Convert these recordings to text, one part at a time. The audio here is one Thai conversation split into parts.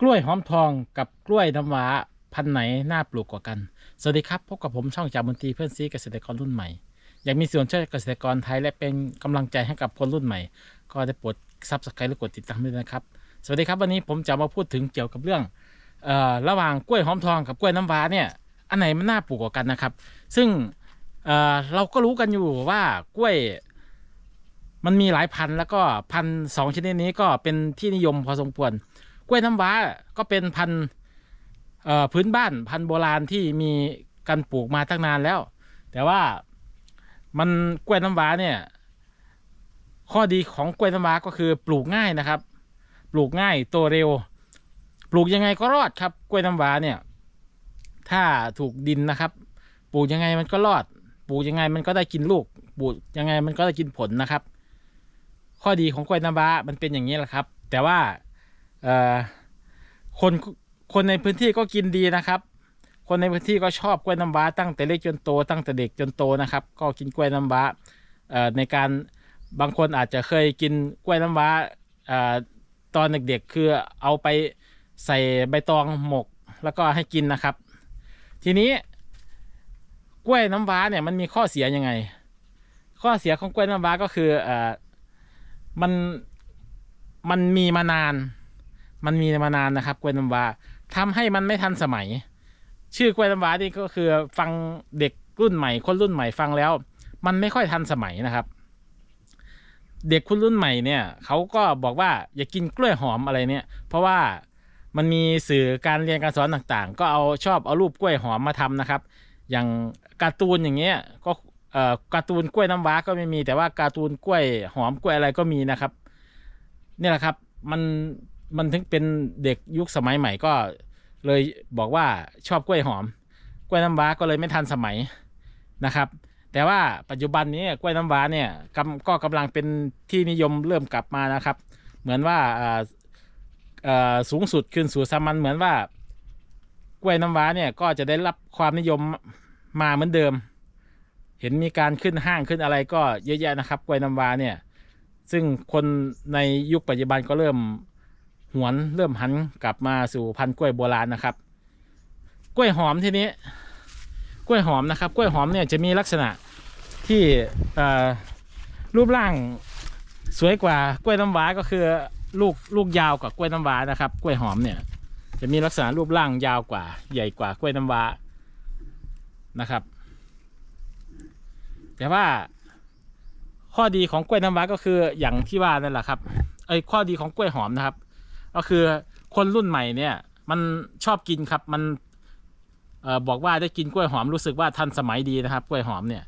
กล้วยหอมทองกับกล้วยน้ำว้าพันไหนน่าปลูกกว่ากัน สวัสดีครับ พบกับผมช่องจากมนตรีเพื่อนซีเกษตรกรรุ่นใหม่ อยากมีส่วนช่วยเกษตรกรไทยและเป็นกำลังใจให้กับคนรุ่นใหม่ ก็ได้โปรดซับสไครต์และกดติดตามด้วยนะครับ สวัสดีครับวันนี้ผมจะมาพูดถึงเกี่ยวกับเรื่องออระหว่างกล้วยหอมทองกับกล้วยน้ำว้าเนี่ยอันไหนมันน่าปลูกกว่ากันนะครับ ซึ่งเเราก็รู้กันอยู่ว่ากล้วยมันมีหลายพันธุ์แล้วก็พันธุ์สองชนิดนี้ก็เป็นที่นิยมพอสมควร กล้วยน้ำว้าก็เป็นพันธุ์พื้นบ้านพันธุ์โบราณที่มีการปลูกมาตั้งนานแล้ว แต่ว่ามันกล้วยน้ำว้าเนี่ย ข้อดีของกล้วยน้ำว้าก็คือปลูกง่ายนะครับ ปลูกง่ายโตเร็ว ปลูกยังไงก็รอดครับ กล้วยน้ำว้าเนี่ย ถ้าถูกดินนะครับ ปลูกยังไงมันก็รอด ปลูกยังไงมันก็ได้กินลูก ปลูกยังไงมันก็ได้กินผลนะครับ ข้อดีของกล้วยน้ำว้ามันเป็นอย่างนี้แหละครับ แต่ว่า คนคนในพื้นที่ก็กินดีนะครับ คนในพื้นที่ก็ชอบกล้วยน้ำว้าตั้งแต่เล็กจนโต ตั้งแต่เด็กจนโตนะครับ ก็กินกล้วยน้ำว้าในการบางคนอาจจะเคยกินกล้วยน้ำว้าตอนเด็กๆคือเอาไปใส่ใบตองหมกแล้วก็ให้กินนะครับ ทีนี้กล้วยน้ำว้าเนี่ยมันมีข้อเสียยังไง ข้อเสียของกล้วยน้ำว้าก็คืออมันมันมีมานาน มันมีมานานนะครับกล้วยน้ำว้าทำให้มันไม่ทันสมัย ชื่อกล้วยน้ำว้านี่ก็คือฟังเด็กรุ่นใหม่ คนรุ่นใหม่ฟังแล้ว มันไม่ค่อยทันสมัยนะครับ เด็กคุณรุ่นใหม่เนี่ยเขาก็บอกว่าอย่ากินกล้วยหอมอะไรเนี่ย เพราะว่ามันมีสื่อการเรียนการสอนต่างๆ ก็เอาชอบเอารูปกล้วยหอมมาทำนะครับ อย่างการ์ตูนอย่างเงี้ยก็เออการ์ตูนกล้วยน้ำว้าก็ไม่มี แต่ว่าการ์ตูนกล้วยหอมกล้วยอะไรก็มีนะครับ นี่แหละครับ มัน มันถึงเป็นเด็กยุคสมัยใหม่ก็เลยบอกว่าชอบกล้วยหอม กล้วยน้ำว้าก็เลยไม่ทันสมัยนะครับ แต่ว่าปัจจุบันนี้กล้วยน้ำว้าเนี่ยกำก็กำลังเป็นที่นิยมเริ่มกลับมานะครับ เหมือนว่าอ่อเอ่อสูงสุดคืนสู่สามัญเหมือนว่ากล้วยน้ำว้าเนี่ยก็จะได้รับความนิยมมาเหมือนเดิม เห็นมีการขึ้นห้างขึ้นอะไรก็เยอะแยะนะครับกล้วยน้ำว้าเนี่ย ซึ่งคนในยุคปัจจุบันก็เริ่ม หวนเริ่มหันกลับมาสู่พันธุ์กล้วยโบราณนะครับ กล้วยหอมทีนี้ กล้วยหอมนะครับ กล้วยหอมเนี่ยจะมีลักษณะที่รูปร่างสวยกว่ากล้วยน้ำว้าก็คือลูกลูกยาวกว่ากล้วยน้ำว้านะครับ กล้วยหอมเนี่ยจะมีลักษณะรูปร่างยาวกว่า ใหญ่กว่ากล้วยน้ำว้านะครับ แต่ว่าข้อดีของกล้วยน้ำว้าก็คืออย่างที่ว่านั่นแหละครับไอ้ข้อดีของกล้วยหอมนะครับ ก็คือคนรุ่นใหม่เนี่ย มันชอบกินครับ มันออบอกว่าได้กินกล้วยหอมรู้สึกว่าทันสมัยดีนะครับ กล้วยหอมเนี่ย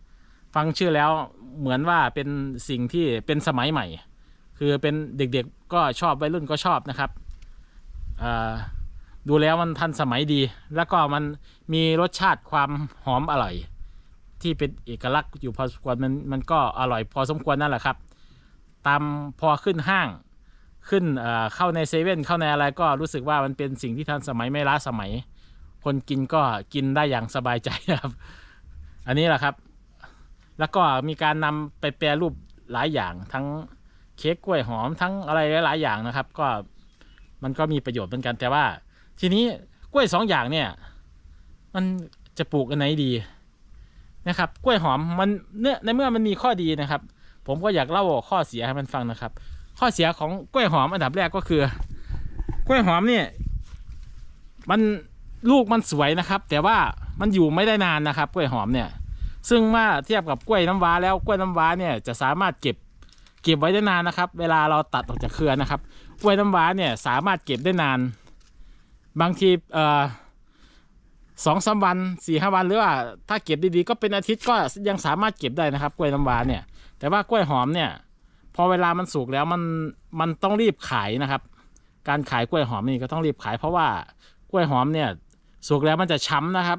ฟังชื่อแล้วเหมือนว่าเป็นสิ่งที่เป็นสมัยใหม่ คือเป็นเด็กๆก็ชอบวัยรุ่นก็ชอบนะครับดูแล้วมันทันสมัยดี แล้วก็มันมีรสชาติความหอมอร่อย ที่เป็นเอกลักษณ์อยู่พอสมควรมันมันก็อร่อยพอสมควรนั่นแหละครับ ตามพอขึ้นห้าง ขึ้นเข้าในเซเว่นเข้าในอะไรก็รู้สึกว่ามันเป็นสิ่งที่ทันสมัยไม่ล้าสมัย คนกินก็กินได้อย่างสบายใจนะครับ อันนี้แหละครับ แล้วก็มีการนำไปแปรรูปหลายอย่างทั้งเค้กกล้วยหอมทั้งอะไรหลาย ๆ อย่างนะครับ ก็มันก็มีประโยชน์เหมือนกันแต่ว่า ทีนี้กล้วยสองอย่างเนี่ย มันจะปลูกอันไหนดีนะครับ กล้วยหอมมันเนื้อในเมื่อมันมีข้อดีนะครับ ผมก็อยากเล่าข้อเสียให้มันฟังนะครับ ข้อเสียของกล้วยหอมอันดับแรกก็คือ กล้วยหอมเนี่ยมันลูกมันสวยนะครับ แต่ว่ามันอยู่ไม่ได้นานนะครับ กล้วยหอมเนี่ย ซึ่งเมื่อเทียบกับกล้วยน้ำว้าแล้วกล้วยน้ำว้าเนี่ยจะสามารถเก็บเก็บไว้ได้นานนะครับ เวลาเราตัดออกจากเครือนะครับ กล้วยน้ำว้าเนี่ยสามารถเก็บได้นาน บางทีเอ่อสองสามวันสี่ห้าวันหรือว่าถ้าเก็บดีๆก็เป็นอาทิตย์ก็ยังสามารถเก็บได้นะครับ กล้วยน้ำว้าเนี่ย แต่ว่ากล้วยหอมเนี่ย พอเวลามันสุกแล้วมันมันต้องรีบขายนะครับ การขายกล้วยหอมนี่ก็ต้องรีบขาย เพราะว่ากล้วยหอมเนี่ยสุกแล้วมันจะช้ำนะครับ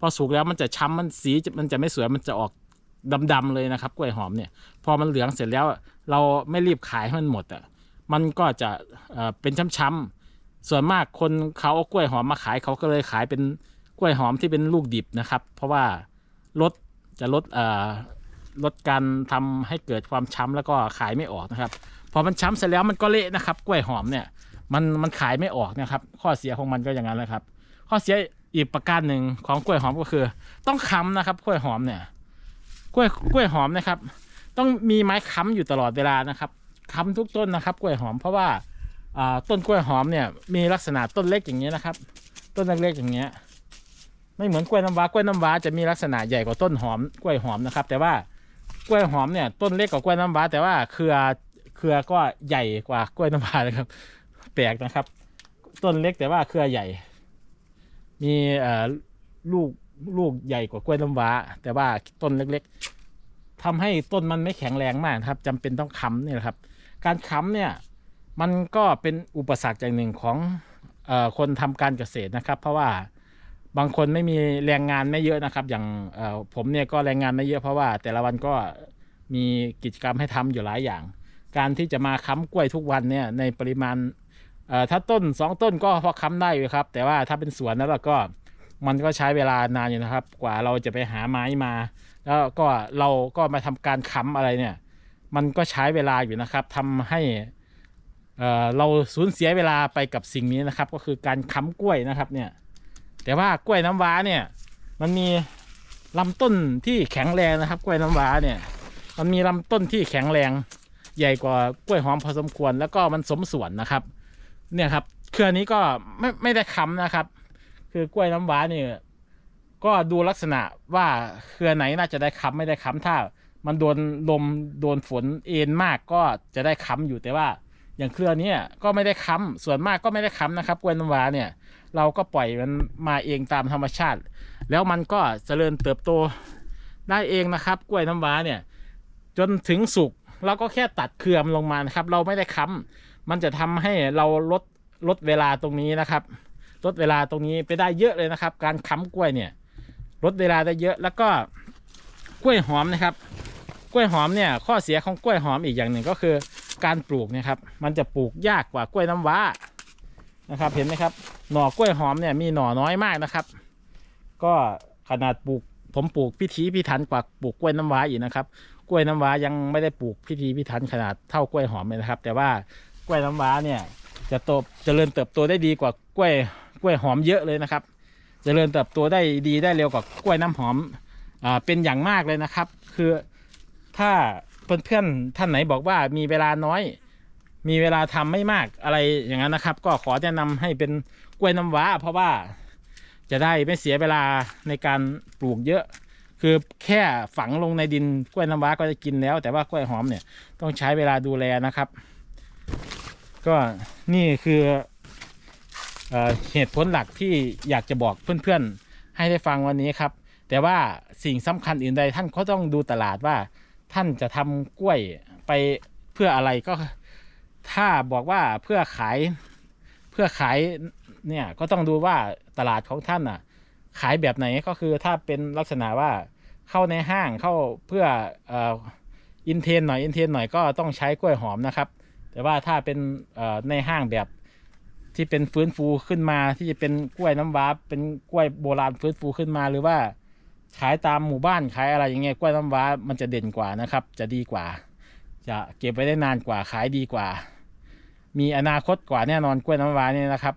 พอสุกแล้วมันจะช้ำมันสีมันจะไม่สวยมันจะออกดำๆเลยนะครับ กล้วยหอมเนี่ย พอมันเหลืองเสร็จแล้ว เราไม่รีบขายให้มันหมดอะมันก็จะเป็นช้ำๆส่วนมากคนเขาเอากล้วยหอมมาขายเขาก็เลยขายเป็นกล้วยหอมที่เป็นลูกดิบนะครับ เพราะว่าลดจะลดอ่อ ลดการทำให้เกิดความช้ำแล้วก็ขายไม่ออกนะครับ พอมันช้ำเสร็จแล้วมันก็เละนะครับ กล้วยหอมเนี่ยมันมันขายไม่ออกนะครับ ข้อเสียของมันก็อย่างนั้นแหละครับ ข้อเสียอีกประการหนึ่งของกล้วยหอมก็คือ ต้องค้ำนะครับ กล้วยหอมเนี่ย กล้วยกล้วยหอมนะครับ ต้องมีไม้ค้ำอยู่ตลอดเวลานะครับค้ำทุกต้นนะครับ กล้วยหอมเพราะว่าต้นกล้วยหอมเนี่ยมีลักษณะต้นเล็กอย่างนี้นะครับ ต้นเล็กๆอย่างเงี้ยไม่เหมือนกล้วยน้ำว้ากล้วยน้ำว้าจะมีลักษณะใหญ่กว่าต้นหอมกล้วยหอมนะครับ แต่ว่า กล้วยหอมเนี่ยต้นเล็กกว่ากล้วยน้ำว้าแต่ว่าเครือเครือก็ใหญ่กว่ากล้วยน้ำว้านะครับ แปลกนะครับ ต้นเล็กแต่ว่าเครือใหญ่ มีเอ่อลูกลูกใหญ่กว่ากล้วยน้ำว้า แต่ว่าต้นเล็กๆทำให้ต้นมันไม่แข็งแรงมากนะครับจำเป็นต้องค้ำนี่แหละครับ การค้ำเนี่ยมันก็เป็นอุปสรรคอย่างหนึ่งของเออคนทำการเกษตรนะครับ เพราะว่า บางคนไม่มีแรงงานไม่เยอะนะครับ อย่างผมเนี่ยก็แรงงานไม่เยอะเพราะว่าแต่ละวันก็มีกิจกรรมให้ทำอยู่หลายอย่าง การที่จะมาค้ำกล้วยทุกวันเนี่ยในปริมาณถ้าต้นสองต้นก็พอค้ำได้อยู่ครับ แต่ว่าถ้าเป็นสวนแล้วเราก็มันก็ใช้เวลานานอยู่นะครับ กว่าเราจะไปหาไม้มา แล้วก็เราก็มาทำการค้ำอะไรเนี่ย มันก็ใช้เวลาอยู่นะครับทำให้เอ่อเราสูญเสียเวลาไปกับสิ่งนี้นะครับ ก็คือการค้ำกล้วยนะครับเนี่ย แต่ว่ากล้วยน้ำว้าเนี่ย มันมีลำต้นที่แข็งแรงนะครับ กล้วยน้ำว้าเนี่ย มันมีลำต้นที่แข็งแรง ใหญ่กว่ากล้วยหอมพอสมควร แล้วก็มันสมส่วนนะครับ เนี่ยครับ เครือนี้ก็ไม่ไม่ได้ค้ำนะครับ คือกล้วยน้ำว้าเนี่ยก็ดูลักษณะว่าเครือไหนน่าจะได้ค้ำไม่ได้ค้ำถ้า มันโดนลมโดนฝนเอ็นมากก็จะได้ค้ำอยู่แต่ว่า อย่างเครือนี้ก็ไม่ได้ค้ำส่วนมากก็ไม่ได้ค้ำนะครับกล้วยน้ำว้าเนี่ย เราก็ปล่อยมันมาเองตามธรรมชาติ แล้วมันก็เจริญเติบโตได้เองนะครับ กล้วยน้ำว้าเนี่ย จนถึงสุกเราก็แค่ตัดเครือมลงมานะครับ เราไม่ได้ค้ำมันจะทำให้เราลดลดเวลาตรงนี้นะครับ ลดเวลาตรงนี้ไปได้เยอะเลยนะครับ การค้ำกล้วยเนี่ย ลดเวลาได้เยอะแล้วก็กล้วยหอมนะครับ กล้วยหอมเนี่ยข้อเสียของกล้วยหอมอีกอย่างหนึ่งก็คือการปลูกนะครับ มันจะปลูกยากกว่ากล้วยน้ำว้านะครับ เห็นไหมครับ หน่อกล้วยหอมเนี่ยมีหน่อน้อยมากนะครับ ก็ขนาดปลูกผมปลูกพิถีพิถันกว่าปลูกกล้วยน้ำว้าอีกนะครับ กล้วยน้ำว้ายังไม่ได้ปลูกพิถีพิถันขนาดเท่ากล้วยหอมเลยนะครับ แต่ว่ากล้วยน้ำว้าเนี่ยจะโตเจริญเติบโตได้ดีกว่ากล้วยกล้วยหอมเยอะเลยนะครับเจริญเติบโตได้ดีได้เร็วกว่ากล้วยน้ำหอมอ่าเป็นอย่างมากเลยนะครับ คือ ถ้าเพื่อนๆท่านไหนบอกว่ามีเวลาน้อย มีเวลาทำไม่มากอะไรอย่างนั้นนะครับ ก็ขอแนะนำให้เป็นกล้วยน้ำว้า เพราะว่าจะได้ไม่เสียเวลาในการปลูกเยอะ คือแค่ฝังลงในดินกล้วยน้ำว้าก็จะกินแล้ว แต่ว่ากล้วยหอมเนี่ยต้องใช้เวลาดูแลนะครับ ก็นี่คือเอ่อเหตุผลหลักที่อยากจะบอกเพื่อนๆให้ได้ฟังวันนี้ครับ แต่ว่าสิ่งสำคัญอื่นใดท่านก็ต้องดูตลาดว่า ท่านจะทำกล้วยไปเพื่ออะไรก็ ถ้าบอกว่าเพื่อขายเพื่อขายเนี่ยก็ต้องดูว่าตลาดของท่านอะ ขายแบบไหนก็คือถ้าเป็นลักษณะว่าเข้าในห้างเข้าเพื่อเอ่ออินเทนหน่อยอินเทนหน่อยก็ต้องใช้กล้วยหอมนะครับ แต่ว่าถ้าเป็นในห้างแบบที่เป็นฟื้นฟูขึ้นมาที่จะเป็นกล้วยน้ำว้าเป็นกล้วยโบราณฟื้นฟูขึ้นมาหรือว่า ขายตามหมู่บ้านขายอะไรอย่างเงี้ยกล้วยน้ำว้ามันจะเด่นกว่านะครับ จะดีกว่า จะเก็บไว้ได้นานกว่าขายดีกว่า มีอนาคตกว่าแน่นอนกล้วยน้ำว้านี่นะครับ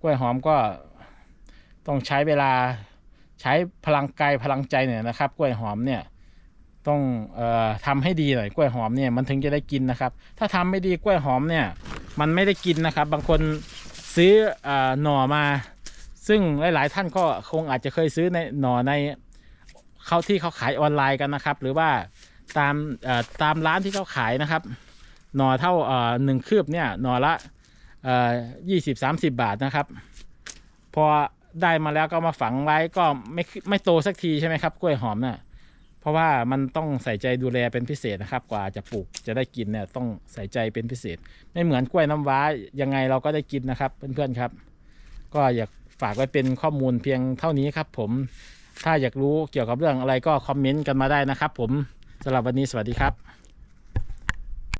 กล้วยหอมก็ต้องใช้เวลาใช้พลังกายพลังใจหน่อยนะครับ กล้วยหอมเนี่ยต้องเอ่อทำให้ดีหน่อยกล้วยหอมเนี่ยมันถึงจะได้กินนะครับ ถ้าทำไม่ดีกล้วยหอมเนี่ย มันไม่ได้กินนะครับ บางคนซื้ออ่อหน่อมา ซึ่งหลาย ๆ ท่านก็คงอาจจะเคยซื้อในหน่อในเขาที่เขาขายออนไลน์กันนะครับ หรือว่าตามตามร้านที่เขาขายนะครับ หน่อเท่าหนึ่งคืบเนี่ยหน่อละยี่สิบสามสิบบาทนะครับ พอได้มาแล้วก็มาฝังไว้ก็ไม่ไม่โตสักทีใช่ไหมครับ กล้วยหอมน่ะเพราะว่ามันต้องใส่ใจดูแลเป็นพิเศษนะครับ กว่าจะปลูกจะได้กินเนี่ยต้องใส่ใจเป็นพิเศษ ไม่เหมือนกล้วยน้ำว้ายังไงเราก็ได้กินนะครับเพื่อนๆครับ ก็อยาก ฝากไว้เป็นข้อมูลเพียงเท่านี้ครับผมถ้าอยากรู้เกี่ยวกับเรื่องอะไรก็คอมเมนต์กันมาได้นะครับผมสำหรับวันนี้สวัสดีครับ